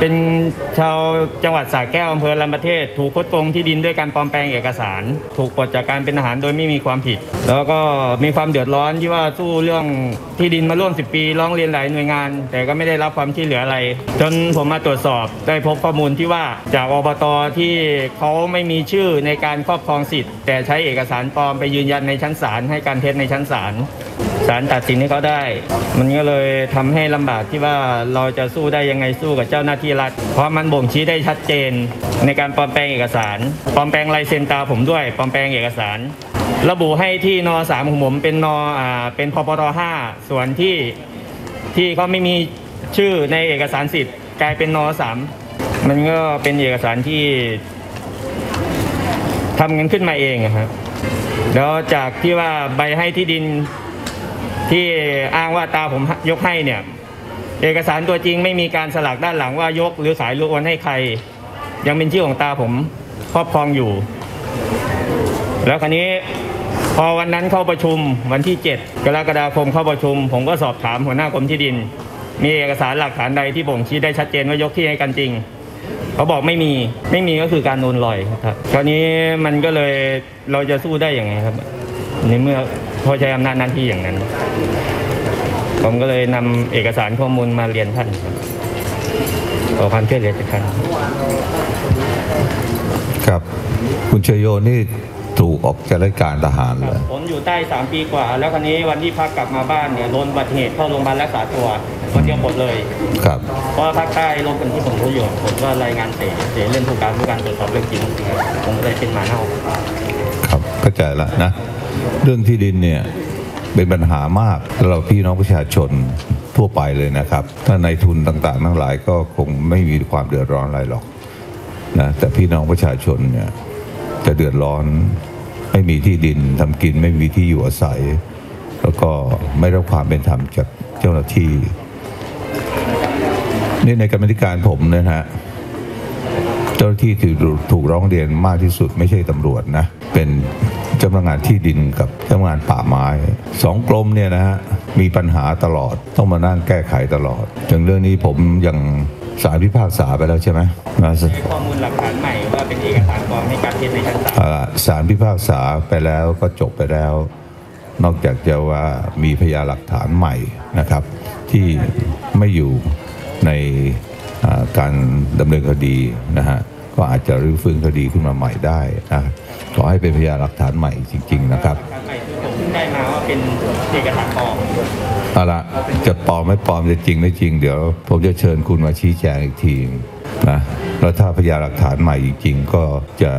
เป็นชาวจังหวัดสระแก้วอำเภอลำประเทศ ถูกคดโกงที่ดินด้วยการปลอมแปลงเอกสาร ถูกปลดจากการเป็นทหารโดยไม่มีความผิด แล้วก็มีความเดือดร้อนที่ว่าสู้เรื่องที่ดินมาร่วม 10 ปีร้องเรียนหลายหน่วยงาน แต่ก็ไม่ได้รับความช่วยเหลืออะไร จนผมมาตรวจสอบได้พบข้อมูลที่ว่าจากอบตที่เขาไม่มีชื่อในการครอบครองสิทธิ์ แต่ใช้เอกสารปลอมไปยืนยันในชั้นศาลให้การเท็จในชั้นศาล ศาลตัดสินให้เขาได้ มันก็เลยทำให้ลำบากที่ว่าเราจะสู้ได้ยังไงสู้กับเจ้าหน้าที่รัฐ เพราะมันบ่งชี้ได้ชัดเจน ในการปลอมแปลงเอกสาร ปลอมแปลงลายเซ็นตาผมด้วย ปลอมแปลงเอกสาร ระบุให้ที่นสามของผมเป็นนอ่าเป็นพปทห้าส่วนที่ที่เขาไม่มีชื่อในเอกสารสิทธิ์กลายเป็นนสามมันก็เป็นเอกสารที่ทำกันขึ้นมาเองครับแล้วจากที่ว่าใบให้ที่ดิน ที่อ้างว่าตาผมยกให้เนี่ย เอกสารตัวจริงไม่มีการสลักด้านหลังว่ายกหรือขายหรือโอนให้ใคร ยังเป็นชื่อของตาผมครอบครองอยู่ แล้วคราวนี้พอวันนั้นเข้าประชุมวันที่ 7 กรกฎาคมเข้าประชุม ผมก็สอบถามหัวหน้ากรมที่ดิน มีเอกสารหลักฐานใดที่บ่งชี้ได้ชัดเจนว่ายกที่ให้กันจริงเขาบอกไม่มีไม่มีก็คือการโดนลอยครับคราวนี้มันก็เลยเราจะสู้ได้อย่างไงครับในเมื่อ เขาใช้อำนาจหน้าที่อย่างนั้น ผมก็เลยนำเอกสารข้อมูลมาเรียนท่านครับขอความช่วยเหลือจากท่านครับ คุณชยโยนี่ถูกออกจากราชการทหารเหรอผมอยู่ใต้สามปีกว่า แล้วคราวนี้วันที่พักกลับมาบ้านเนี่ยโดนอุบัติเหตุเข้าโรงพยาบาลรักษาตัวคนเดียวหมดเลยครับเพราะว่าภาคใต้ลบกันที่ผมรู้อยู่ผมก็รายงานเสเสเรื่องผู้การผู้การตรวจสอบเรื่องจริงผมก็เลยเป็นหมาเน่าครับเข้าใจแล้วนะ เรื่องที่ดินเนี่ยเป็นปัญหามากสำหรับพี่น้องประชาชนทั่วไปเลยนะครับ ถ้าในทุนต่างๆ ทั้งหลายก็คงไม่มีความเดือดร้อนอะไรหรอกนะแต่พี่น้องประชาชนเนี่ยจะเดือดร้อนไม่มีที่ดินทำกินไม่มีที่อยู่อาศัย แล้วก็ไม่รับความเป็นธรรมจากเจ้าหน้าที่ นี่ในกรรมธิการผมนะฮะ เจ้าหน้าที่ที่ถูกร้องเรียนมากที่สุดไม่ใช่ตำรวจนะ เป็นเจ้าพนักงานที่ดินกับเจ้าพนักงานป่าไม้สองกรมเนี่ยนะฮะมีปัญหาตลอดต้องมานั่งแก้ไขตลอดถึงเรื่องนี้ผมยังสารพิพากษาไปแล้วใช่ไหมนะข้อมูลหลักฐานใหม่ว่าเป็นเอกสารปลอมให้การเท็จในชั้นศาลอ่าสารพิพากษาไปแล้วก็จบไปแล้ว นอกจากจะว่ามีพยานหลักฐานใหม่นะครับ ที่ไม่อยู่ในอ่าการดำเนินคดีนะฮะ ก็อาจจะรื้อฟื้นคดีขึ้นมาใหม่ได้นะขอให้เป็นพยานหลักฐานใหม่จริง ๆ นะครับหลักฐานใหม่คือผมเพิ่งได้มาว่าเป็นเอกสารปลอมเอาละจะปลอมไม่ปลอมจะจริงไม่จริงเดี๋ยว ผมจะเชิญคุณมาชี้แจงอีกทีนะแล้วถ้าพยานหลักฐานใหม่จริงๆก็จะ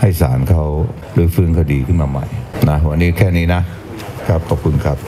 ให้ศาลเขารื้อฟื้นคดีขึ้นมาใหม่นะวันนี้แค่นี้นะครับขอบคุณครับ